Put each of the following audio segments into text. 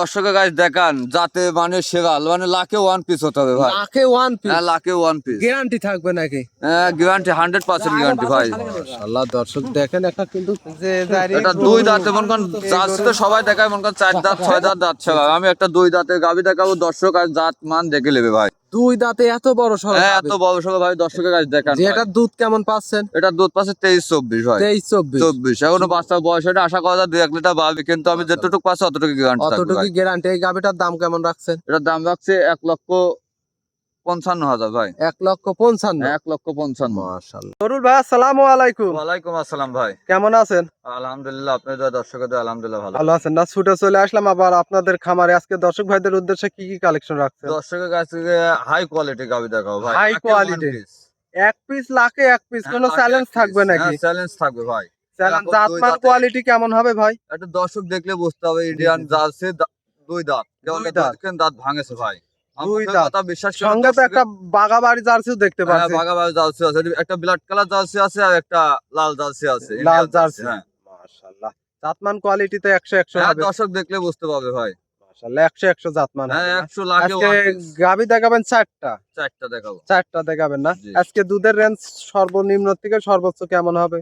দর্শকের কাছে দেখান যাতে মানে সেগাল মানে লাখে ওয়ান পিস হতে হবে ভাই। লাখে ওয়ান পিস হ্যাঁ লাখে ওয়ান পিস গ্যারান্টি থাকবে নাকি? হ্যাঁ গ্যারান্টি হান্ড্রেড পার্সেন্ট গ্যারান্টি ভাই। আল্লাহ দর্শক দেখেন একটা কিন্তু যে এটা দুই দাঁতে মন করেন জার্সি তো সবাই দেখায় মন করেন চার দাঁত ছয় দাঁত দাঁত ছাড়া। আমি একটা দুই দাঁতের গাবি দেখাবো দর্শক আর জাত মান দেখে নেবে ভাই। দুই দাঁতে এত বড় সড়ক হ্যাঁ এত বড় সড়ো ভাই দর্শকের কাছে দেখান। এটার দুধ কেমন পাচ্ছেন? এটা দুধ পাচ্ছে তেইশ চব্বিশ হয় তেইশ চব্বিশ। চব্বিশ। এখনও পাঁচটা বয়স এটা আশা করা যায় দুই এক লিটার বাড়বে কিন্তু আমি যতটুকু পাচ্ছি অতটুকু গ্যারান্টি অতটুকু গ্যারান্টি এই গাভিটার দাম কেমন রাখছেন? এটার দাম রাখছে এক লক্ষ পঞ্চান্ন হাজার ভাই। এক লক্ষ পঞ্চান্ন। এক লক্ষ পঞ্চান্ন। তরুল ভাই আসসালামু আলাইকুম। ওয়ালাইকুম আসসালাম ভাই। কেমন আছেন? আলহামদুলিল্লাহ আপনি দর্শকদের আলহামদুলিল্লাহ ভালো। ভালো আছেন না? ছুটে চলে আসলাম আবার আপনাদের খামারে। আজকে দর্শক ভাইদের উদ্দেশ্যে কি কি কালেকশন রাখছেন? দর্শকের কাছ হাই কোয়ালিটি গাবি দেখাও ভাই। High quality? এক পিস লাখে এক পিস কোনো চ্যালেঞ্জ থাকবে নাকি? চ্যালেঞ্জ থাকবে ভাই। চ্যালেঞ্জ জাতমান কোয়ালিটি কেমন হবে ভাই? একটা দর্শক দেখলে বুঝতে হবে ইন্ডিয়ান জার্সি দুই দাঁত। দাঁত। ভাঙেছে ভাই? দুই দাঁত। বিশ্বাস সঙ্গে তো দর্শকের- একটা বাগাবাড়ি জার্সিও দেখতে পাচ্ছি। ভাগাভাগি জার্সি আছে। একটা ব্ল্যাক কালার জার্সি আছে আর একটা লাল জার্সি আছে। লাল জার্সি হ্যাঁ। মাশাআল্লাহ। জাতমান কোয়ালিটি তো একশো একশো হবে। দর্শক দেখলে বুঝতে পারবে ভাই। মাশাআল্লাহ একশো একশো জাতমান হ্যাঁ হবে না? আজকে গাভি দেখাবেন চারটা। চারটা দেখাবো। চারটা দেখাবেন না? আজকে দুধের রেঞ্জ সর্বনিম্ন থেকে সর্বোচ্চ কেমন হবে?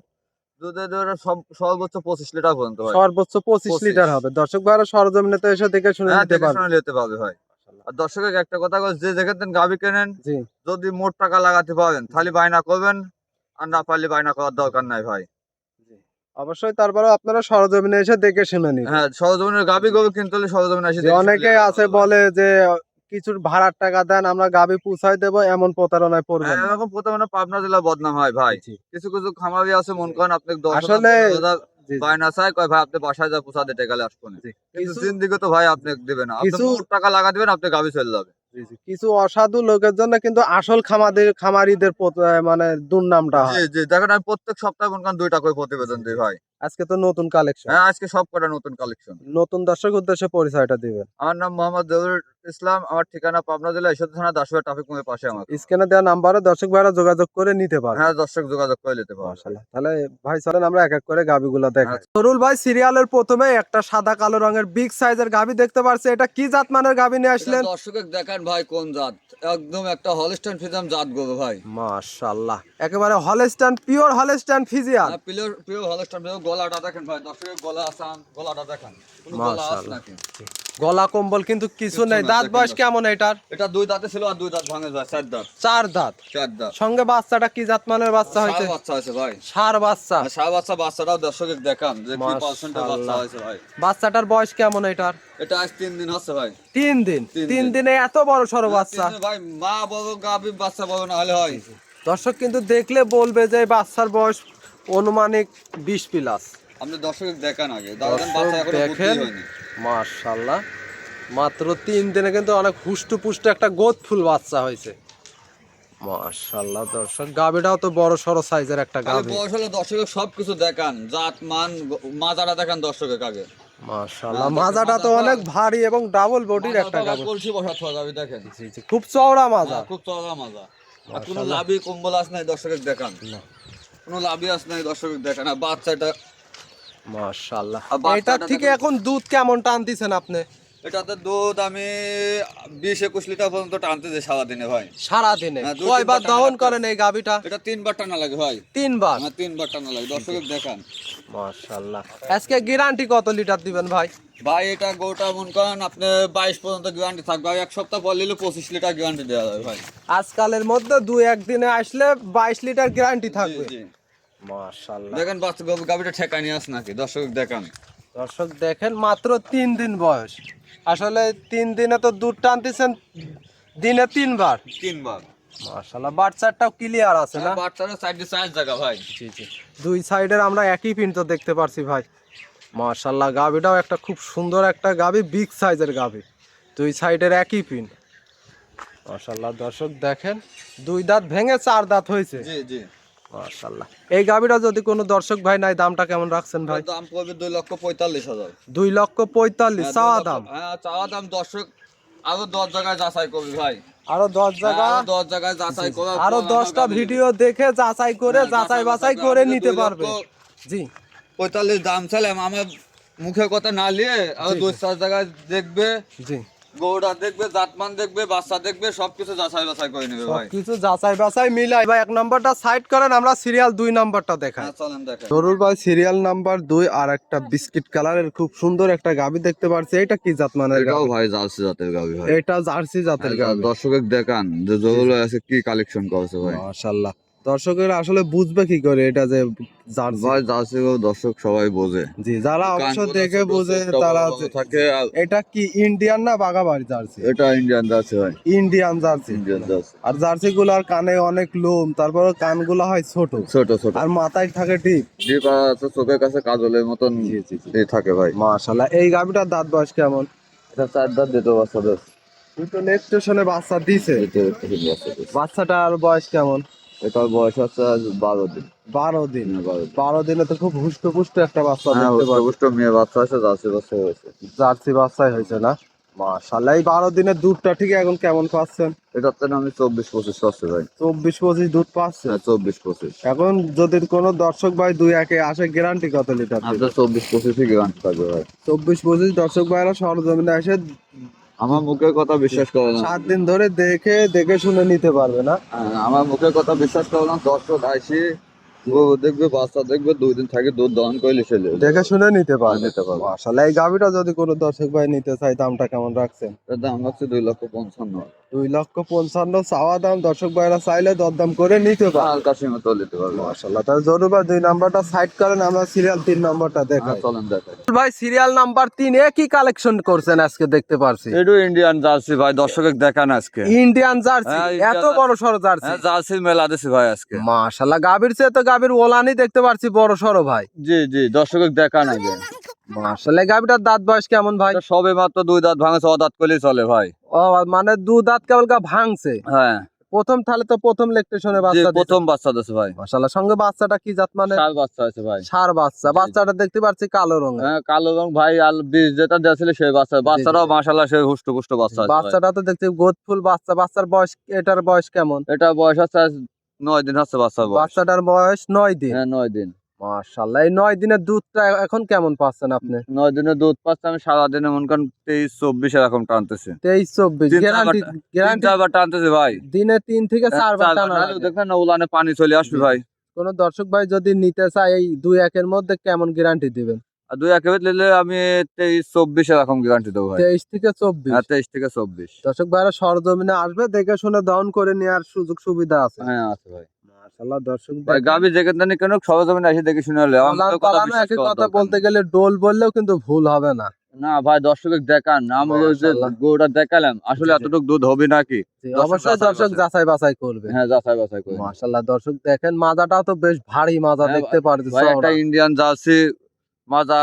সর্বোচ্চ পঁচিশ লিটার পর্যন্ত সর্বোচ্চ পঁচিশ লিটার হবে। দর্শক ভাইরা সরজমিনে তো এসে দেখে শুনে হ্যাঁ নিতে পারবে। শুনে নিতে পারবে ভাই। আর দর্শকের একটা কথা যে যেখানে গাবি কেনেন যদি মোট টাকা লাগাতে পারেন তাহলে বায়না করবেন আর না পারলে বায়না করার দরকার নাই ভাই। অবশ্যই তারপরেও আপনারা সরজমিনে এসে দেখে শুনে নিন। হ্যাঁ সরজমিনের গাবি গবি কিনতে হলে সরজমিনে এসে নিতে আছে বলে যে কিছুর ভাড়ার টাকা দেন আমরা গাবি পুষাই দেবো এমন প্রতারণায় পড়বেন হ্যাঁ, এরকম প্রথমে পাবনা জেলা বদনাম হয় ভাই। কিছু কিছু খামারি আছে মন করেন আপনি আসলে- বায়না চাই কয় ভাই আপনি বাসায় যা পোষা দিতে গেলে আসব না। কিন্তু জিন্দিগি তো ভাই আপনি দেবে না। আপনি কিছু- টাকা লাগা দিবেন আপনি গাবি চলে যাবে। কিছু অসাধু লোকের জন্য কিন্তু আসল খামাদের খামারিদের মানে দুর্নামটা হয়। দেখেন আমি প্রত্যেক সপ্তাহে মন দুইটা করে প্রতিবেদন দিই ভাই। আজকে তো নতুন কালেকশন হ্যাঁ আজকে সব কটা নতুন কালেকশন নতুন দর্শক উদ্দেশ্যে পরিচয়টা দিবেন। আমার নাম মোহাম্মদ জহুরুল ইসলাম আমার ঠিকানা পাবনা জেলা ঈশ্বর থানা দাসুয়া ট্রাফিক মোড়ের পাশে আমার। স্ক্রিনে দেওয়া নাম্বারে দর্শক ভাইরা যোগাযোগ করে নিতে পারবে হ্যাঁ দর্শক যোগাযোগ করে নিতে মাশাআল্লাহ। তাহলে ভাই চলেন আমরা এক এক করে গাবিগুলো দেখাই। আচ্ছা। তরুল ভাই সিরিয়ালের প্রথমে একটা সাদা কালো রঙের বিগ সাইজের গাবি দেখতে পারছে। এটা কি জাত মানের গাবি নিয়ে আসলেন? দর্শকের দেখান ভাই কোন জাত। একদম একটা হলস্টাইন ফিজাম জাত গো ভাই। মাশাআল্লাহ। একেবারে হলস্টাইন পিওর হলস্টাইন ফিজিয়ান প্রিয় প্রিয় হলস্টাইন গলাটা দেখেন ভাই দর্শকের গলা আসান গলাটা দেখান। কোনো গলা কম্বল কিন্তু কিছু নেই। দাঁত বয়স কেমন এটার? এটা দুই দাঁতে ছিল আর দুই দাঁত ভাঙে যায় চার দাঁত। চার দাঁত। চার দাঁত। সঙ্গে বাচ্চাটা কি জাত মানের বাচ্চা হয়েছে? বাচ্চা হয়েছে ভাই। সার বাচ্চা। সার বাচ্চা বাচ্চাটাও দেখান যে কি পার্সেন্টের বাচ্চা হয়েছে ভাই। বাচ্চাটার বয়স কেমন এটার? এটা আজ তিন দিন হচ্ছে ভাই। তিন দিন। তিন দিনে। এত বড় সড়ো বাচ্চা। ভাই মা বড় গাবি বাচ্চা বড় না হলে হয়। দর্শক কিন্তু দেখলে বলবে যে বাচ্চার বয়স অনুমানিক বিশ প্লাস। আপনি দর্শক দেখান আগে। দেখেন হয়নি। মাশাল্লাহ মাত্র তিন দিনে কিন্তু অনেক হুষ্টপুষ্ট একটা গোদ ফুল বাচ্চা হয়েছে। দর্শক গাবিটাও তো বড় সড়ো সাইজের একটা গাবি সবকিছু দেখান জাত মান মাজারা দেখান দর্শকের আগে। মাজাটা তো অনেক ভারী এবং ডাবল বডির একটা গাবি কলসি বসা যাবে দেখেন। জি, জি, খুব চওড়া মাজা। হ্যাঁ, খুব চওড়া মাজা। আর কোনো। লাভি কম্বল আস নাই দর্শকের দেখান। না। কোনো লাভই আস নাই দর্শক দেখে আর বাচ্চাটা মাশাল্লাহ এটা থেকে এখন দুধ কেমন টানতেছেন আপনি? এটাতে দুধ আমি বিশ একুশ লিটার পর্যন্ত টানতেছি সারাদিনে ভাই। সারা দিনে হ্যাঁ, কয়বার দহন করেন এই গাবিটা এটা তিনবার টানা লাগে ভাই। তিনবার? আমার তিনবার টানা লাগে। দর্শকের দেখান। আজকে গ্যারান্টি কত লিটার দিবেন ভাই? ভাই এটা গোটা মন করেন আপনি বাইশ পর্যন্ত গ্যারান্টি থাকবে। এক সপ্তাহ পর নিলে পঁচিশ লিটার গ্যারান্টি দেওয়া যাবে ভাই। আজকালের মধ্যে দু একদিনে আসলে বাইশ লিটার গ্যারান্টি থাকবে। জি। মাশাল্লাহ দেখেন বাচ্চা গাভীটা ঠেকাই নিয়ে আস নাকি? দর্শক দেখান। দর্শক দেখেন মাত্র তিন দিন বয়স। আসলে তিন দিনে তো দুধ টানতেছেন দিনে তিনবার। তিনবার। মাশাল্লাহ বাচ্চাটাও ক্লিয়ার আছে না? বাচ্চারা সাইডে সাইজ জায়গা ভাই। জি জি। দুই সাইডের আমরা একই পিন তো দেখতে পারছি ভাই। মাশাল্লাহ গাবিটাও একটা খুব সুন্দর একটা গাবি বিগ সাইজের গাবি দুই সাইডের একই পিন মাশাল্লাহ দর্শক দেখেন দুই দাঁত ভেঙে চার দাঁত হয়েছে। জি জি। এই গাবিটা যদি কোনো দর্শক ভাই নাই দামটা কেমন রাখছেন ভাই? দাম পড়বে দুই লক্ষ পঁয়তাল্লিশ হাজার। দুই লক্ষ পঁয়তাল্লিশ হ্যাঁ, চাওয়া দাম? হ্যাঁ চাওয়া দাম দর্শক আরও দশ জায়গায় যাচাই করবি ভাই। আরও দশ জায়গা? দশ জায়গায় যাচাই করে আরও দশটা ভিডিও দেখে যাচাই করে হ্যাঁ, যাচাই বাছাই করে নিতে পারবে। জি। পঁয়তাল্লিশ দাম চাইলাম আমার মুখে কথা না নিয়ে আর জি, চার জায়গায় দেখবে। জি। গৌড়া দেখবে জাতমান দেখবে বাচ্চা দেখবে সবকিছু যাচাই বাছাই করে নেবে ভাই। সবকিছু যাচাই বাছাই মিলাই। ভাই এক নাম্বারটা সাইড করেন আমরা সিরিয়াল দুই নাম্বারটা দেখাই। হ্যাঁ চলেন জরুর ভাই সিরিয়াল নাম্বার দুই আর একটা বিস্কিট কালারের খুব সুন্দর একটা গাবি দেখতে পাচ্ছি এটা কি জাত মানের এটাও গাবি? ভাই জার্সি জাতের গাবি ভাই। এটা জার্সি জাতের গাবি। দর্শকের দেখান যে আছে কি কালেকশন করছে ভাই। মাশাআল্লাহ দর্শকেরা আসলে বুঝবে কি করে এটা যে জার্সি ভাই জার্সি দর্শক সবাই বোঝে। জি যারা অবশ্য দেখে বোঝে তারা থাকে এটা কি ইন্ডিয়ান না বাগাবাড়ি জার্সি? এটা ইন্ডিয়ান জার্সি ভাই। Indian jersey. Indian jersey. আর জার্সি গুলার কানে অনেক লোম তারপরে কানগুলো হয় ছোট। ছোট ছোট। আর মাথায় থাকে টিপ ডিপ আছে চোখের কাছে কাজলের মতন এ থাকে ভাই। মাশাআল্লাহ এই গাবিটার দাঁত বয়স কেমন? এটা চার দাঁত দিতে বাচ্চাদের দুটো নেক্সট স্টেশনে বাচ্চা দিছে। বাচ্চাদের বাচ্চাটার বয়স কেমন? এটার বয়স হচ্ছে বারো দিন। বারো দিন। হ্যাঁ, বারো দিনে। তো খুব হুষ্ট পুষ্ট একটা বাচ্চা হ্যাঁ অবশ্য মেয়ে বাচ্চা আছে জার্সি বাচ্চা হয়েছে। জার্সি বাচ্চাই হয়েছে না? এই বারো দিনের দুধটা ঠিক এখন কেমন পাচ্ছেন? এটার তো আমি চব্বিশ পঁচিশ পাচ্ছি ভাই। চব্বিশ পঁচিশ দুধ পাচ্ছে? হ্যাঁ চব্বিশ পঁচিশ। এখন যদি কোনো দর্শক ভাই দুই একে আসে গ্যারান্টি কত লিটার চব্বিশ পঁচিশই গ্রান্ট থাকবে ভাই। চব্বিশ পঁচিশ দর্শক ভাইরা সরজমিনে এসে আমার মুখের কথা বিশ্বাস করে না। সাত দিন ধরে দেখে দেখে শুনে নিতে পারবে না। হ্যাঁ, আমার মুখের কথা বিশ্বাস করে না। দর্শক আসি দেখবে বাচ্চা দেখবে দুই দিন থাকে দুধ দহন করলে ফেলে দেখে শুনে নিতে পারবে। নিতে পারবে। আসলে এই গাভিটা যদি কোনো দর্শক ভাই নিতে চাই দামটা কেমন রাখছেন? দাম রাখছে দুই লক্ষ পঞ্চান্ন। দুই লক্ষ পঞ্চান্ন চাওয়া দাম দর্শক ভাইরা চাইলে দরদাম করে নিতে পারবে হালকা সীমা তো নিতে পারবে। মাশাআল্লাহ তাহলে জরুর ভাই দুই নাম্বারটা সাইড করেন আমরা সিরিয়াল তিন নাম্বারটা হ্যাঁ, দেখাই। চলেন দেখাই। ভাই সিরিয়াল নাম্বার তিন এ কি কালেকশন করছেন আজকে দেখতে পারছি? এটু ইন্ডিয়ান জার্সি ভাই দর্শকের দেখান আজকে। ইন্ডিয়ান জার্সি এত বড় সড়ো জার্সি জার্সি মেলা দিছি ভাই আজকে। মাশাআল্লাহ গাবির চেয়ে তো গাবির ওলানি দেখতে পারছি বড় সড়ো ভাই। জি জি দর্শকের দেখান আগে। মাশাআল্লাহ গাবিটার দাঁত বয়স কেমন ভাই? সবে মাত্র দুই দাঁত ভাঙে ছ দাঁত করলেই চলে ভাই। মানে দু দাঁত কেবল ভাঙছে। হ্যাঁ। প্রথম তাহলে তো প্রথম লেকটেশনে বাচ্চা প্রথম বাচ্চা দিছে ভাই। মাশাআল্লাহ সঙ্গে বাচ্চাটা কি জাত মানে? সার বাচ্চা আছে ভাই। সার বাচ্চা। বাচ্চাটা দেখতে পাচ্ছি কালো রং হ্যাঁ কালো রং ভাই আল বীজ যেটা দিয়েছিল সেই বাচ্চা। বাচ্চাটাও মাশাল্লাহ সেই হুষ্ট পুষ্ট বাচ্চা আছে বাচ্চাটা তো দেখছি গোদফুল বাচ্চা। বাচ্চার বয়স এটার বয়স কেমন? এটা বয়স হচ্ছে আজ নয় দিন হচ্ছে বাচ্চার বয়স। বাচ্চাটার বয়স নয় দিন। হ্যাঁ নয় দিন। মাশাআল্লাহ এই নয় দিনের দুধটা এখন কেমন পাচ্ছেন আপনি? নয় দিনের দুধ পাচ্ছে আমি সারাদিনে মনে করেন তেইশ চব্বিশ এরকম টানতেছি। তেইশ চব্বিশ গ্যারান্টি গ্যারান্টি চারবার টানতেছি ভাই। দিনে তিন থেকে চার চারবার টানা দেখবেন উলানে পানি চলে আসবে ভাই। কোন দর্শক ভাই যদি নিতে চায় এই দুই একের মধ্যে কেমন গ্যারান্টি দিবেন? দুই একেবারে নিলে আমি তেইশ চব্বিশ এরকম গ্যারান্টি দেবো তেইশ থেকে চব্বিশ? হ্যাঁ তেইশ থেকে চব্বিশ। দর্শক ভাইরা সরজমিনে আসবে দেখে শুনে দহন করে নেওয়ার সুযোগ সুবিধা আছে। হ্যাঁ আছে ভাই। মাশাআল্লাহ দর্শক ভাই গাবি যেখানে কেন সবাই জমিনে এসে দেখে শুনে হলে। আমার কথা বিশ্বাস কথা বলতে গেলে ডোল বললেও কিন্তু ভুল হবে না। না ভাই দেখান আমি যে। দেখালাম। আসলে। এতটুকু দুধ হবে নাকি? জি, অবশ্যই দর্শক বাছাই। যাচাই বাছাই করবে। হ্যাঁ যাচাই বাছাই করে মাশাআল্লাহ দর্শক দেখেন মাজাটাও তো বেশ ভারী মাজা হ্যাঁ, দেখতে ভাই একটা ইন্ডিয়ান জার্সি মাজা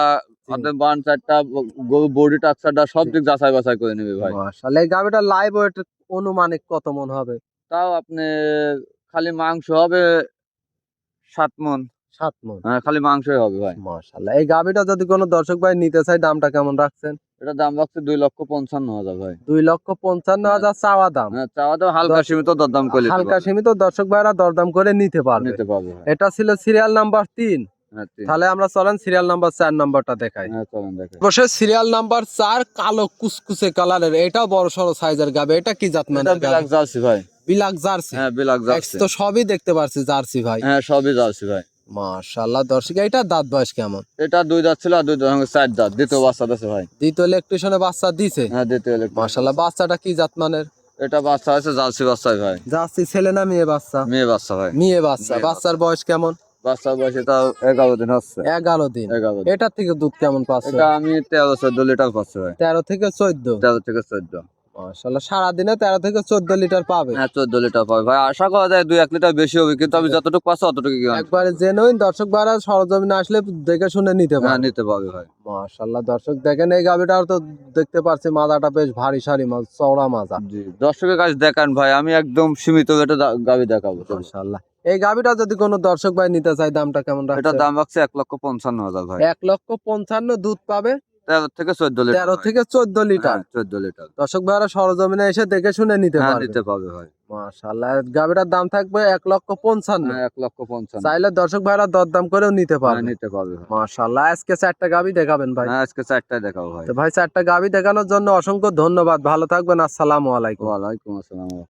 বান চারটা বডি টাকসারটা সব দিক যাচাই বাছাই করে নেবে ভাই। মাশাআল্লাহ এই গাবিটা লাইভ ওয়েট অনুমানিক কত মন হবে? তাও আপনি খালি মাংস হবে সাত মন। সাত মন। হ্যাঁ খালি মাংসই হবে ভাই। মাশাআল্লাহ। এই গাবিটা যদি কোনো দর্শক ভাই নিতে চায় দামটা কেমন রাখছেন? এটা দাম রাখছে দুই লক্ষ পঞ্চান্ন হাজার ভাই। দুই লক্ষ পঞ্চান্ন হাজার চাওয়া দাম। হ্যাঁ চাওয়া তো হালকা সীমিত দরদাম করে হালকা সীমিত দর্শক ভাইরা দরদাম করে নিতে পারবে। নিতে পারবে এটা ছিল সিরিয়াল নাম্বার তিন। হ্যাঁ তাহলে আমরা চলেন সিরিয়াল নাম্বার চার নাম্বারটা দেখাই। হ্যাঁ বসে সিরিয়াল নাম্বার চার কালো কুসকুসে কালারের এটা বড় সড়ো সাইজের গাবে এটা কি জাত মানে ভাই। Black jersey. হ্যাঁ বিলাক জার্সি। তো সবই দেখতে পারছি জার্সি ভাই। হ্যাঁ সবই জার্সি ভাই। মাশাআল্লাহ দর্শক এটা দাঁত বয়স কেমন? এটা দুই দাঁত ছিল আর দুই দাঁত সঙ্গে চার দাঁত। দ্বিতীয় বাচ্চা দিয়েছে ভাই। দ্বিতীয় ইলেকট্রিশনে বাচ্চা দিছে? হ্যাঁ দ্বিতীয়। মাশাআল্লাহ বাচ্চাটা কি জাত মানের? এটা বাচ্চা আছে জার্সি বাচ্চাই ভাই। জার্সি ছেলে না মেয়ে বাচ্চা? মেয়ে বাচ্চা ভাই। মেয়ে বাচ্চা। বাচ্চার বয়স কেমন? বাচ্চার বয়স এটা এগারো দিন হচ্ছে। এগারো দিন। এগারো দিন। এটার থেকে দুধ কেমন পাচ্ছে? এটা আমি তেরো চোদ্দ লিটার পাচ্ছি ভাই। তেরো থেকে চোদ্দ? তেরো থেকে চোদ্দ। মাশাআল্লাহ থেকে চোদ্দ লিটার পাবে। হ্যাঁ লিটার পাবে। ভাই আশা করা যায় দুই এক লিটার বেশি হবে কিন্তু আমি যতটুকু পাচ্ছি অতটুকু কি জেনুইন দর্শক সরজমিনে আসলে দেখে শুনে নিতে হ্যাঁ পারে নিতে পারবে ভাই। মাশাআল্লাহ দর্শক দেখেন এই গাবিটাও তো দেখতে পাচ্ছি মাজাটা বেশ ভারী সারি মাছ চওড়া মাজা। জি দর্শকের কাছে দেখান ভাই আমি একদম সীমিত দা- গাবি দেখাবো। মাশাআল্লাহ। এই গাবিটা যদি কোনো দর্শক ভাই নিতে চায় দামটা কেমন এটা দাম রাখছে এক লক্ষ পঞ্চান্ন হাজার ভাই। এক লক্ষ পঞ্চান্ন দুধ পাবে তেরো থেকে চোদ্দ লিটার তেরো থেকে চোদ্দ লিটার? চোদ্দ লিটার। দর্শক ভাইরা সরজমিনে এসে দেখে শুনে নিতে হ্যাঁ পারবে। নিতে পাবে ভাই। মাশাআল্লাহ গাভিটার দাম থাকবে এক লক্ষ পঞ্চান্ন। হ্যাঁ, এক লক্ষ পঞ্চান্ন। চাইলে দর্শক ভাইরা দরদাম করেও নিতে হ্যাঁ, পারবে। নিতে পাবে ভাই। মাশাআল্লাহ আজকে চারটা গাভি দেখাবেন ভাই। হ্যাঁ আজকে চারটায় দেখাবো ভাই। তো ভাই চারটা গাভি দেখানোর জন্য অসংখ্য ধন্যবাদ। ভালো থাকবেন আসসালামু আলাইকুম। ওয়ালাইকুম আসসালাম।